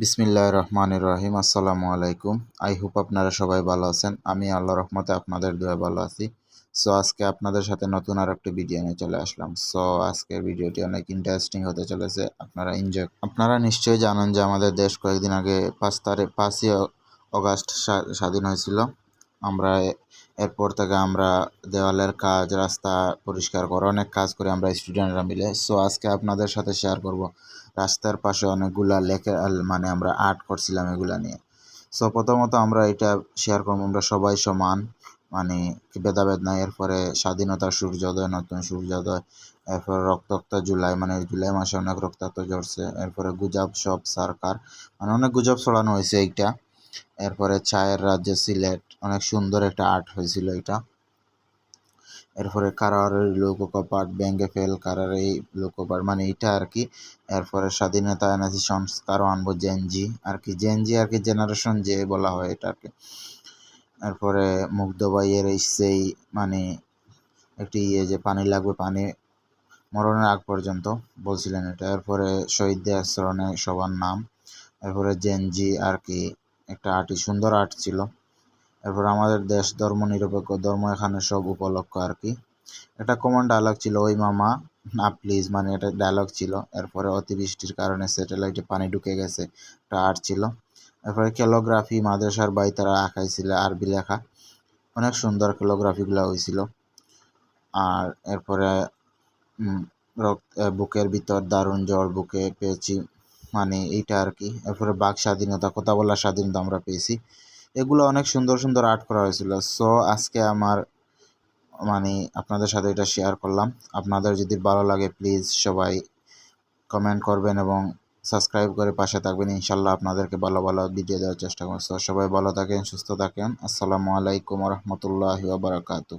বিসমিল্লাহ রহমান রহিম, আসসালামু আলাইকুম। আই হোপ আপনারা সবাই ভালো আছেন। আমি আল্লাহ রহমতে আপনাদের দোয়া ভালো আছি। সো আজকে আপনাদের সাথে নতুন আর একটি ভিডিও নিয়ে চলে আসলাম। সো আজকের ভিডিওটি অনেক ইন্টারেস্টিং হতে চলেছে। আপনারা এনজয় আপনারা নিশ্চয়ই জানেন যে আমাদের দেশ কয়েকদিন আগে পাঁচ তারিখ পাঁচই অগাস্ট স্বাধীন হয়েছিল। আমরা এরপর থেকে আমরা দেওয়ালের কাজ, রাস্তা পরিষ্কার করা, অনেক কাজ করে আমরা স্টুডেন্টরা মিলে। সো আজকে আপনাদের সাথে শেয়ার করব। রাস্তার পাশে অনেকগুলা লেখে মানে আমরা আর্ট করছিলাম এগুলা নিয়ে। সো প্রথমত আমরা এটা শেয়ার করব। আমরা সবাই সমান মানে ভেদাভেদ নাই। এরপরে স্বাধীনতা সূর্যোদয়, নতুন সূর্যোদয়, এরপরে রক্তাক্ত জুলাই মানে জুলাই মাসে অনেক রক্তাক্ত ঝরছে এরপরে গুজব সব সরকার মানে অনেক গুজব ছড়ানো হয়েছে এইটা। এরপরে চায়ের রাজ্যে সিলেট, অনেক সুন্দর একটা আর্ট হয়েছিল এটা। এরপরে কারার লোককপাট ব্যাঙ্গে ফেল কারার এই লোকপাট মানে এটা আর কি। এরপরে স্বাধীনতা এনার্জি সংস্কারও আনব জেনজি আর কি। জেনজি আর কি জেনারেশন যে বলা হয় এটা আর কি। এরপরে মুগ্ধ ভাইয়ের এই সেই মানে একটি ইয়ে যে পানি লাগবে পানি মরণের আগ পর্যন্ত বলছিলেন এটা। এরপরে শহীদদের আশ্রণে সবার নাম। এরপরে জেনজি আর কি একটা আর্টি সুন্দর আর্ট ছিল। এরপর আমাদের দেশ ধর্ম নিরপেক্ষ, ধর্ম এখানে সব উপলক্ষ আর কি। একটা কমন ডায়লগ ছিল, ওই মামা, না প্লিজ মানে এটা ডায়লগ ছিল। এরপরে অতিবৃষ্টির কারণে স্যাটেলাইটে পানি ঢুকে গেছে, একটা আর্ট ছিল। এরপরে ক্যালোগ্রাফি মাদ্রাসার বাই তারা আঁকাইছিল আরবি লেখা। অনেক সুন্দর ক্যালোগ্রাফিগুলো হয়েছিল আর এরপরে বুকের ভিতর দারুণ জল বুকে পেয়েছি মানে এইটা আর কি এরপরে বাক স্বাধীনতা, কথা বলার স্বাধীনতা আমরা পেয়েছি। এগুলো অনেক সুন্দর সুন্দর আর্ট করা হয়েছিল। সো আজকে আমার মানে আপনাদের সাথে এটা শেয়ার করলাম। আপনাদের যদি ভালো লাগে প্লিজ সবাই কমেন্ট করবেন এবং সাবস্ক্রাইব করে পাশে থাকবেন। ইনশাল্লাহ আপনাদেরকে ভালো ভালো ভিডিও দেওয়ার চেষ্টা করব। সবাই ভালো থাকেন, সুস্থ থাকেন। আসসালামু আলাইকুম রহমতুল্লাহি বারাকাতু